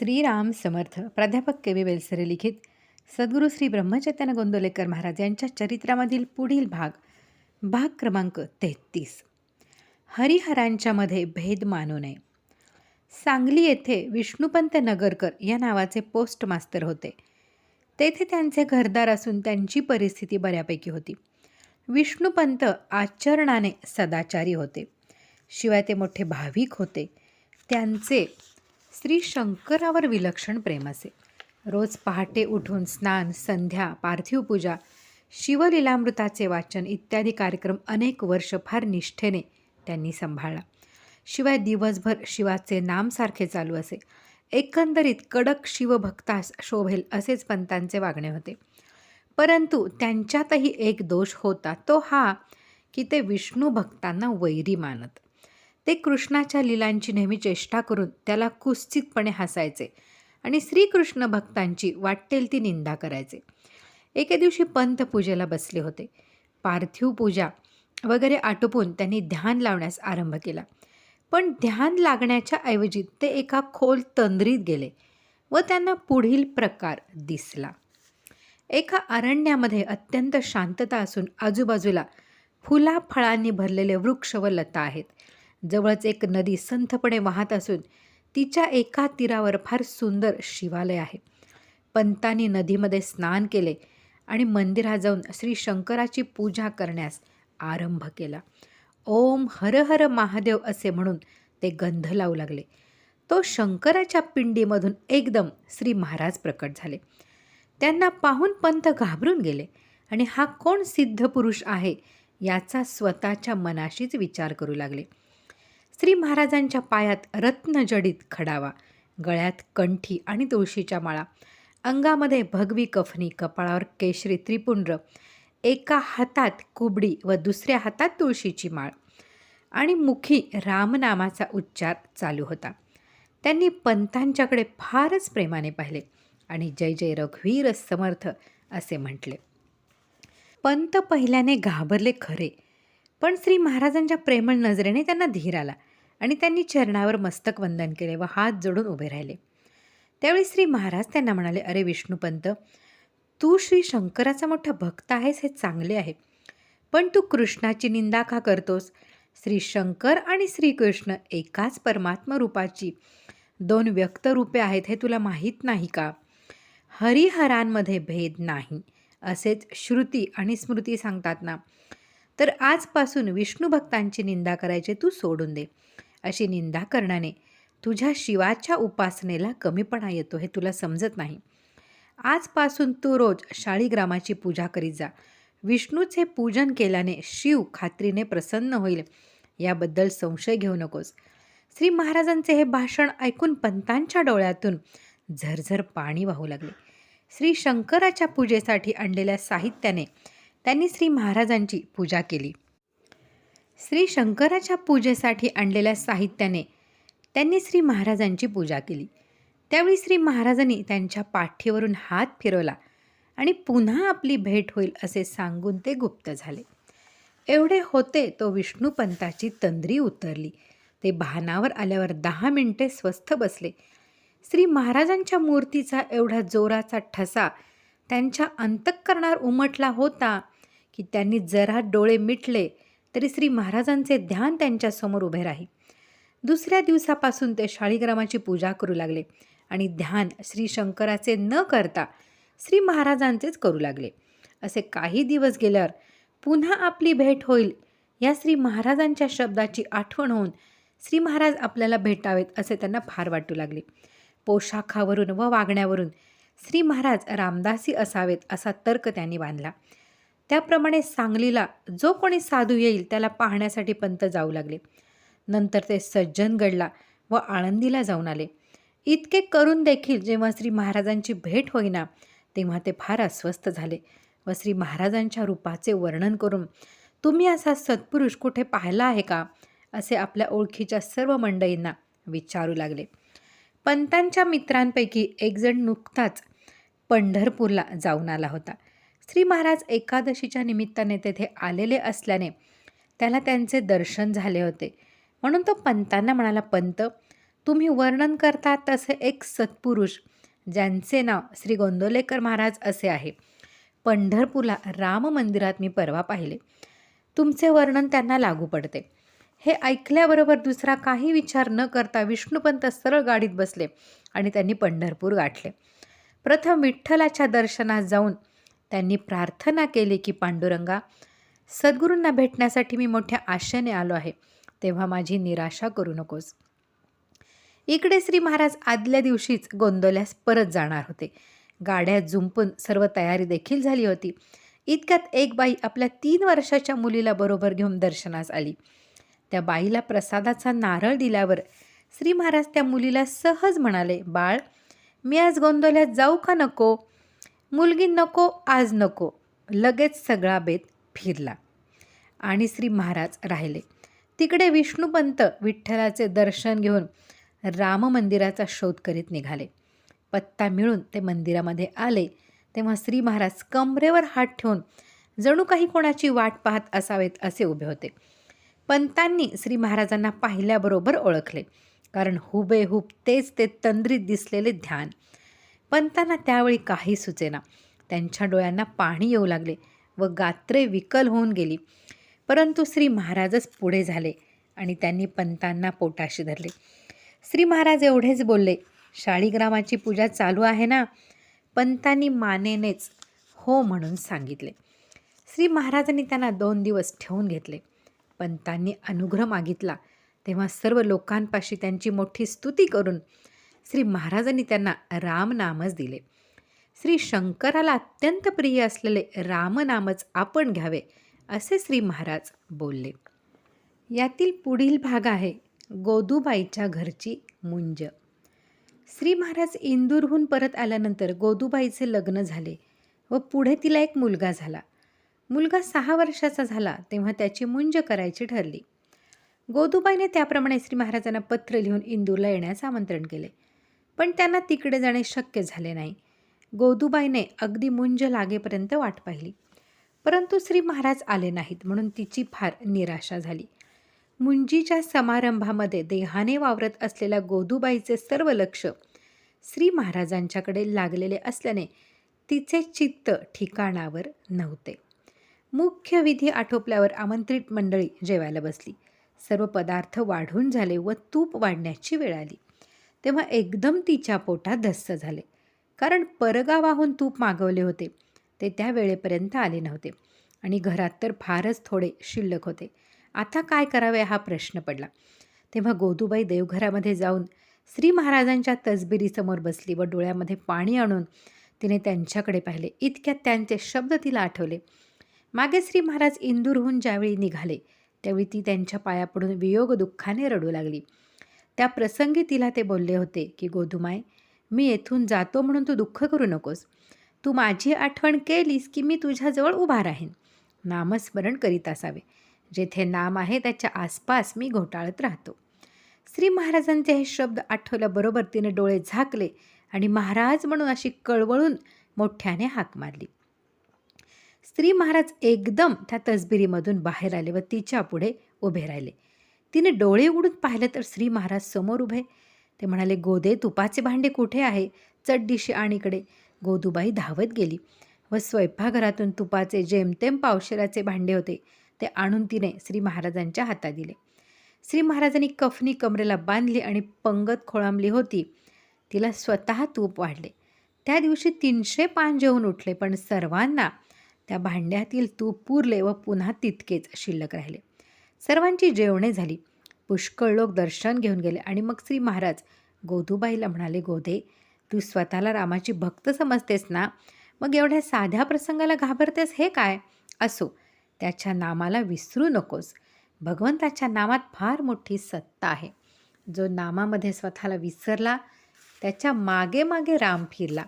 श्रीराम समर्थ प्राध्यापक K V Belsare लिखित सद्गुरू श्री ब्रह्मचैतन्य गोंदोलेकर महाराज यांच्या चरित्रामधील पुढील भाग भाग क्रमांक तेहतीस. हरिहरांच्यामध्ये भेद मानू नये. सांगली येथे विष्णुपंत नगरकर या नावाचे पोस्ट मास्तर होते. तेथे त्यांचे घरदार असून त्यांची परिस्थिती बऱ्यापैकी होती. विष्णुपंत आचरणाने सदाचारी होते. शिवाय ते मोठे भाविक होते. त्यांचे श्री शंकरावर विलक्षण प्रेम असे. रोज पहाटे उठून स्नान संध्या पार्थिव पूजा शिवलीलामृताचे वाचन इत्यादी कार्यक्रम अनेक वर्ष फार निष्ठेने त्यांनी सांभाळला. शिवाय दिवसभर शिवाचे नामसारखे चालू असे. एकंदरीत कडक शिवभक्तास शोभेल असेच पंतांचे वागणे होते. परंतु त्यांच्यातही एक दोष होता तो हा की ते विष्णू भक्तांना वैरी मानत. ते कृष्णाच्या लीलांची नेहमी चेष्टा करून त्याला कुस्थितपणे हसायचे आणि श्रीकृष्ण भक्तांची वाटेल ती निंदा करायचे. एके दिवशी पंत पूजेला बसले होते. पार्थिव पूजा वगैरे आटोपून त्यांनी ध्यान लावण्यास आरंभ केला. पण ध्यान लागण्याच्या ऐवजी ते एका खोल तंद्रीत गेले व त्यांना पुढील प्रकार दिसला. एका अरण्यामध्ये अत्यंत शांतता असून आजूबाजूला फुला फळांनी भरलेले वृक्ष व लता आहेत. जवळच एक नदी संथपणे वाहत असून तिच्या एका तीरावर फार सुंदर शिवालय आहे. पंतांनी नदीमध्ये स्नान केले आणि मंदिरात जाऊन श्री शंकराची पूजा करण्यास आरंभ केला. ओम हर हर महादेव असे म्हणून ते गंध लावू लागले. तो शंकराच्या पिंडीमधून एकदम श्री महाराज प्रकट झाले. त्यांना पाहून पंत घाबरून गेले आणि हा कोण सिद्ध पुरुष आहे याचा स्वतःच्या मनाशीच विचार करू लागले. श्री महाराजांच्या पायात रत्नजडित खडावा गळ्यात कंठी आणि तुळशीच्या माळा. अंगामध्ये भगवी कफनी कपाळावर केशरी त्रिपुंड्र एका हातात कुबडी व दुसऱ्या हातात तुळशीची माळ. आणि मुखी रामनामाचा उच्चार चालू होता. त्यांनी पंतांच्याकडे फारच प्रेमाने पाहिले आणि जय जय रघुवीर समर्थ असे म्हटले. पंत पहिल्याने घाबरले खरे पण श्री महाराजांच्या प्रेमळ नजरेने त्यांना धीर आला. आणि त्यांनी चरणावर मस्तक वंदन केले व हात जोडून उभे राहिले. त्यावेळी श्री महाराज त्यांना म्हणाले अरे विष्णुपंत तू श्री शंकराचा मोठा भक्त आहेस हे चांगले आहे. पण तू कृष्णाची निंदा का करतोस? श्री शंकर आणि श्रीकृष्ण एकाच परमात्म रूपाची दोन व्यक्त रूपे आहेत हे तुला माहीत नाही का? हरिहरांमध्ये भेद नाही असेच श्रुती आणि स्मृती सांगतात ना. तर आजपासून विष्णू भक्तांची निंदा करायचे तू सोडून दे. अशी निंदा करण्याने तुझ्या शिवाच्या उपासनेला कमीपणा येतो हे तुला समजत नाही. आजपासून तू रोज शाळीग्रामाची पूजा करीत जा. विष्णूचे पूजन केल्याने शिव खात्रीने प्रसन्न होईल याबद्दल संशय घेऊ नकोस. श्री महाराजांचे हे भाषण ऐकून पंतांच्या डोळ्यातून झरझर पाणी वाहू लागले. श्री शंकराच्या पूजेसाठी आणलेल्या साहित्याने त्यांनी श्री महाराजांची पूजा केली. श्री शंकराच्या पूजेसाठी आणलेल्या साहित्याने त्यांनी श्री महाराजांची पूजा केली. त्यावेळी श्री महाराजांनी त्यांच्या पाठीवरून हात फिरवला आणि पुन्हा आपली भेट होईल असे सांगून ते गुप्त झाले. एवढे होते तो विष्णुपंताची तंद्री उतरली. ते भानावर आल्यावर दहा मिनिटे स्वस्थ बसले. श्री महाराजांच्या मूर्तीचा एवढा जोराचा ठसा त्यांच्या अंतःकरणावर उमटला होता की त्यांनी जरा डोळे मिटले तरी श्री महाराजांचे ध्यान त्यांच्यासमोर उभे राही. दुसऱ्या दिवसापासून ते शाळीग्रामाची पूजा करू लागले आणि ध्यान श्री शंकराचे न करता श्री महाराजांचेच करू लागले. असे काही दिवस गेल्यावर पुन्हा आपली भेट होईल या श्री महाराजांच्या शब्दाची आठवण होऊन श्री महाराज आपल्याला भेटावेत असे त्यांना फार वाटू लागले. पोशाखावरून व वागण्यावरून श्री महाराज रामदासी असावेत असा तर्क त्यांनी बांधला. त्याप्रमाणे सांगलीला जो कोणी साधू येईल त्याला पाहण्यासाठी पंत जाऊ लागले. नंतर ते सज्जनगडला व आळंदीला जाऊन आले. इतके करून देखील जेव्हा श्री महाराजांची भेट होईना तेव्हा ते फार अस्वस्थ झाले व श्री महाराजांच्या रूपाचे वर्णन करून तुम्ही असा सत्पुरुष कुठे पाहिला आहे का? असे आपल्या ओळखीच्या सर्व मंडळींना विचारू लागले. पंतांच्या मित्रांपैकी एकजण नुकताच पंढरपूरला जाऊन आला होता. श्री महाराज एकादशीच्या निमित्ताने तेथे आलेले असल्याने त्याला त्यांचे दर्शन झाले होते. म्हणून तो पंतांना म्हणाला पंत तुम्ही वर्णन करता तसे एक सत्पुरुष ज्यांचे नाव श्री गोंदोलेकर महाराज असे आहे. पंढरपूरला राम मंदिरात मी परवा पाहिले. तुमचे वर्णन त्यांना लागू पडते. हे ऐकल्याबरोबर दुसरा काही विचार न करता विष्णुपंत सरळ गाडीत बसले आणि त्यांनी पंढरपूर गाठले. प्रथम विठ्ठलाच्या दर्शनात जाऊन त्यांनी प्रार्थना केली की पांडुरंगा सद्गुरूंना भेटण्यासाठी मी मोठ्या आशेने आलो आहे. तेव्हा माझी निराशा करू नकोस. इकडे श्री महाराज आदल्या दिवशीच गोंदवल्यास परत जाणार होते. गाड्या जुंपून सर्व तयारी देखील झाली होती. इतक्यात एक बाई आपल्या तीन वर्षाच्या मुलीला बरोबर घेऊन दर्शनास आली. त्या बाईला प्रसादाचा नारळ दिल्यावर श्री महाराज त्या मुलीला सहज म्हणाले बाळ मी आज गोंदवल्यात जाऊ का नको? मुलगी नको आज नको. लगेच सगळा बेत फिरला. आणि श्री महाराज राहिले. तिकडे विष्णुपंत विठ्ठलाचे दर्शन घेऊन राम मंदिराचा शोध करीत निघाले. पत्ता मिळून ते मंदिरामध्ये आले. तेव्हा श्री महाराज कमरेवर हात ठेवून जणू काही कोणाची वाट पाहत असावेत असे उभे होते. पंतांनी श्री महाराजांना पाहिल्याबरोबर ओळखले. कारण हुबेहूब तेच ते तंद्रीत दिसलेले ध्यान. पंतांना त्यावेळी काही सुचेना. त्यांच्या डोळ्यांना पाणी येऊ लागले व गात्रे विकल होऊन गेली. परंतु श्री महाराजच पुढे झाले आणि त्यांनी पंतांना पोटाशी धरले. श्री महाराज एवढेच बोलले शाळीग्रामाची पूजा चालू आहे ना पंतांनी मानेनेच हो म्हणून सांगितले. श्री महाराजांनी त्यांना दोन दिवस ठेवून घेतले. पंतांनी अनुग्रह मागितला. तेव्हा सर्व लोकांपाशी त्यांची मोठी स्तुती करून श्री महाराजांनी त्यांना रामनामच दिले. श्री शंकराला अत्यंत प्रिय असलेले रामनामच आपण घ्यावे असे श्री महाराज बोलले. यातील पुढील भाग आहे गोदूबाईच्या घरची मुंज. श्री महाराज इंदूरहून परत आल्यानंतर गोदूबाईचे लग्न झाले व पुढे तिला एक मुलगा झाला. मुलगा सहा वर्षाचा झाला तेव्हा त्याची मुंज करायची ठरली. गोदूबाईने त्याप्रमाणे श्री महाराजांना पत्र लिहून इंदूरला येण्यास आमंत्रण केले. पण त्यांना तिकडे जाणे शक्य झाले नाही. गोदूबाईने अगदी मुंज लागेपर्यंत वाट पाहिली. परंतु श्री महाराज आले नाहीत म्हणून तिची फार निराशा झाली. मुंजीच्या समारंभामध्ये देहाने वावरत असलेल्या गोदूबाईचे सर्व लक्ष श्री महाराजांच्याकडे लागलेले असल्याने तिचे चित्त ठिकाणावर नव्हते. मुख्य विधी आटोपल्यावर आमंत्रित मंडळी जेवायला बसली. सर्व पदार्थ वाढून झाले व तूप वाढण्याची वेळ आली. तेव्हा एकदम तिच्या पोटात धस्स झाले. कारण परगावाहून तूप मागवले होते. ते त्या वेळेपर्यंत आले नव्हते. आणि घरात तर फारच थोडे शिल्लक होते. आता काय करावे हा प्रश्न पडला. तेव्हा गोदूबाई देवघरामध्ये जाऊन श्री महाराजांच्या तसबिरीसमोर बसली व डोळ्यामध्ये पाणी आणून तिने त्यांच्याकडे पाहिले. इतक्यात त्यांचे शब्द तिला आठवले. मागे श्री महाराज इंदूरहून ज्यावेळी निघाले त्यावेळी ती त्यांच्या पाया पडून वियोग दुःखाने रडू लागली. त्या प्रसंगी तिला ते बोलले होते की गोधुमाय मी येथून जातो म्हणून तू दुःख करू नकोस. तू माझी आठवण केलीस की मी तुझ्याजवळ उभा राहीन. नामस्मरण करीत असावे. जेथे नाम आहे त्याच्या आसपास मी घोटाळत राहतो. श्री महाराजांचे हे शब्द आठवल्याबरोबर तिने डोळे झाकले आणि महाराज म्हणून अशी कळवळून मोठ्याने हाक मारली. स्त्री महाराज एकदम त्या तसबिरीमधून बाहेर आले व तिच्या पुढे उभे राहिले. तिने डोळे उघडून पाहिलं तर श्री महाराज समोर उभे. ते म्हणाले गोदे तुपाचे भांडे कुठे आहे? चड्डीशी आणीकडे. गोदूबाई धावत गेली व स्वयंपाकघरातून तुपाचे जेमतेम पावशेराचे भांडे होते ते आणून तिने श्री महाराजांच्या हातात दिले. श्री महाराजांनी कफनी कमरेला बांधली आणि पंगत खोळांबली होती. तिला स्वतः तूप वाढले. त्या दिवशी तीनशे पान जेवून उठले पण सर्वांना त्या भांड्यातील तूप पुरले व पुन्हा तितकेच शिल्लक राहिले. सर्वांची जेवणे झाली. पुष्कळ लोक दर्शन घेऊन गेले आणि मग श्री महाराज गोधूबाईला म्हणाले गोधे तू स्वतःला रामाची भक्त समजतेस ना? मग एवढ्या साध्या प्रसंगाला घाबरतेस हे काय? असो त्याच्या नामाला विसरू नकोस. भगवंताच्या नामात फार मोठी सत्ता आहे. जो नामामध्ये स्वतःला विसरला त्याच्यामागे मागे राम फिरला.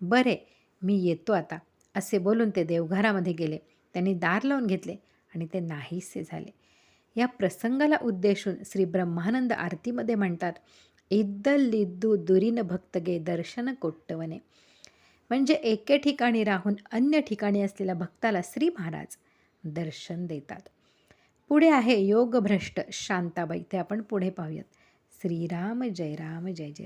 बरे मी येतो आता. असे बोलून ते देवघरामध्ये गेले. त्यांनी दार लावून घेतले आणि ते नाहीसे झाले. या प्रसंगाला उद्देशून श्री ब्रह्मानंद आरतीमध्ये म्हणतात इद्दल लिद्दू दुरीन भक्तगे दर्शन कोट्टवने. म्हणजे एके ठिकाणी राहून अन्य ठिकाणी असलेल्या भक्ताला श्री महाराज दर्शन देतात. पुढे आहे योगभ्रष्ट शांताबाई. ते आपण पुढे पाहूयात. श्रीराम जय राम जय जय राम.